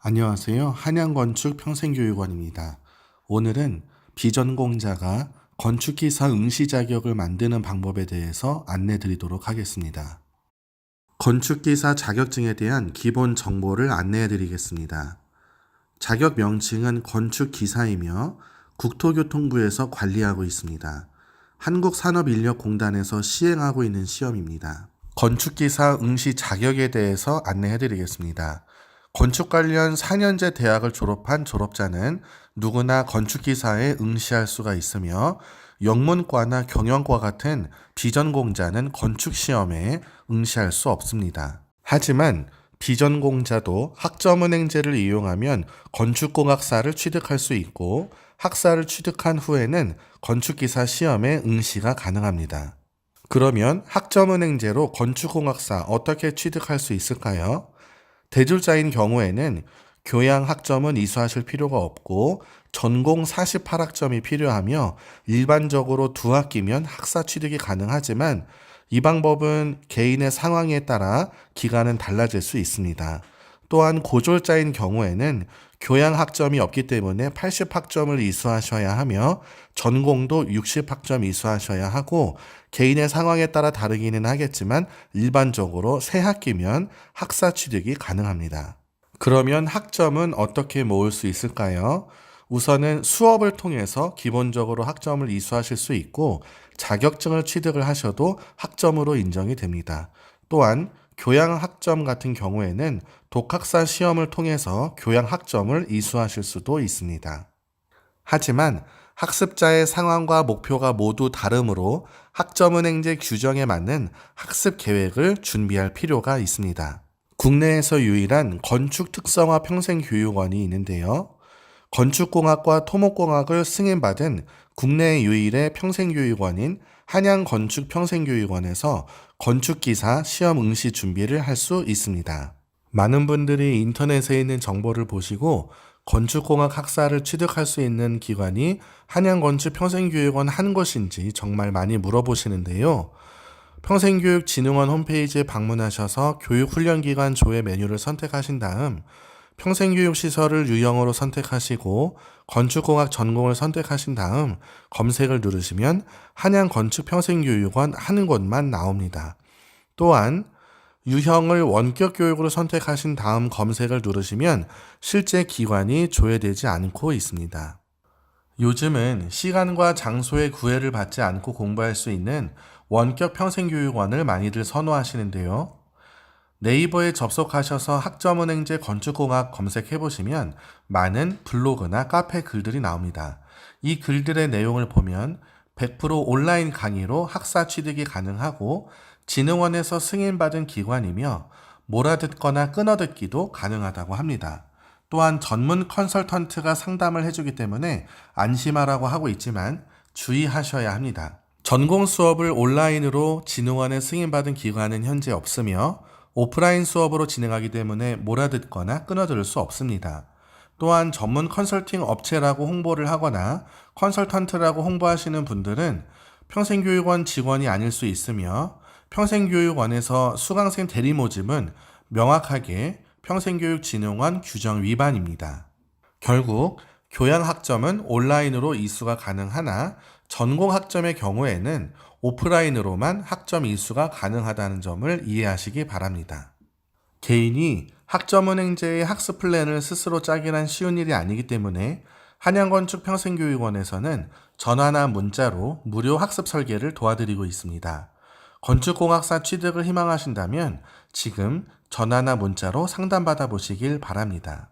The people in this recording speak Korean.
안녕하세요. 한양건축 평생교육원입니다. 오늘은 비전공자가 건축기사 응시 자격을 만드는 방법에 대해서 안내 드리도록 하겠습니다. 건축기사 자격증에 대한 기본 정보를 안내해 드리겠습니다. 자격 명칭은 건축기사이며 국토교통부에서 관리하고 있습니다. 한국산업인력공단에서 시행하고 있는 시험입니다. 건축기사 응시 자격에 대해서 안내해 드리겠습니다. 건축 관련 4년제 대학을 졸업한 졸업자는 누구나 건축기사에 응시할 수가 있으며 영문과나 경영과 같은 비전공자는 건축시험에 응시할 수 없습니다. 하지만 비전공자도 학점은행제를 이용하면 건축공학사를 취득할 수 있고 학사를 취득한 후에는 건축기사 시험에 응시가 가능합니다. 그러면 학점은행제로 건축공학사 어떻게 취득할 수 있을까요? 대졸자인 경우에는 교양 학점은 이수하실 필요가 없고 전공 48학점이 필요하며 일반적으로 두 학기면 학사 취득이 가능하지만 이 방법은 개인의 상황에 따라 기간은 달라질 수 있습니다. 또한 고졸자인 경우에는 교양 학점이 없기 때문에 80학점을 이수하셔야 하며 전공도 60학점 이수하셔야 하고 개인의 상황에 따라 다르기는 하겠지만 일반적으로 새 학기면 학사 취득이 가능합니다. 그러면 학점은 어떻게 모을 수 있을까요? 우선은 수업을 통해서 기본적으로 학점을 이수하실 수 있고 자격증을 취득을 하셔도 학점으로 인정이 됩니다. 또한 교양 학점 같은 경우에는 독학사 시험을 통해서 교양 학점을 이수하실 수도 있습니다. 하지만 학습자의 상황과 목표가 모두 다르므로 학점은행제 규정에 맞는 학습 계획을 준비할 필요가 있습니다. 국내에서 유일한 건축 특성화 평생교육원이 있는데요. 건축공학과 토목공학을 승인받은 국내 유일의 평생교육원인 한양건축평생교육원에서 건축기사 시험 응시 준비를 할 수 있습니다. 많은 분들이 인터넷에 있는 정보를 보시고 건축공학 학사를 취득할 수 있는 기관이 한양건축평생교육원 한 곳인지 정말 많이 물어보시는데요. 평생교육진흥원 홈페이지에 방문하셔서 교육훈련기관 조회 메뉴를 선택하신 다음 평생교육시설을 유형으로 선택하시고 건축공학 전공을 선택하신 다음 검색을 누르시면 한양건축평생교육원 한 곳만 나옵니다. 또한 유형을 원격 교육으로 선택하신 다음 검색을 누르시면 실제 기관이 조회되지 않고 있습니다. 요즘은 시간과 장소의 구애를 받지 않고 공부할 수 있는 원격 평생교육원을 많이들 선호하시는데요. 네이버에 접속하셔서 학점은행제 건축공학 검색해 보시면 많은 블로그나 카페 글들이 나옵니다. 이 글들의 내용을 보면 100% 온라인 강의로 학사 취득이 가능하고 진흥원에서 승인받은 기관이며 몰아듣거나 끊어듣기도 가능하다고 합니다. 또한 전문 컨설턴트가 상담을 해주기 때문에 안심하라고 하고 있지만 주의하셔야 합니다. 전공 수업을 온라인으로 진흥원에 승인받은 기관은 현재 없으며 오프라인 수업으로 진행하기 때문에 몰아듣거나 끊어들을 수 없습니다. 또한 전문 컨설팅 업체라고 홍보를 하거나 컨설턴트라고 홍보하시는 분들은 평생교육원 직원이 아닐 수 있으며 평생교육원에서 수강생 대리 모집은 명확하게 평생교육진흥원 규정 위반입니다. 결국 교양 학점은 온라인으로 이수가 가능하나 전공 학점의 경우에는 오프라인으로만 학점 이수가 가능하다는 점을 이해하시기 바랍니다. 개인이 학점은행제의 학습 플랜을 스스로 짜기란 쉬운 일이 아니기 때문에 한양건축 평생교육원에서는 전화나 문자로 무료 학습 설계를 도와드리고 있습니다. 건축공학사 취득을 희망하신다면 지금 전화나 문자로 상담받아 보시길 바랍니다.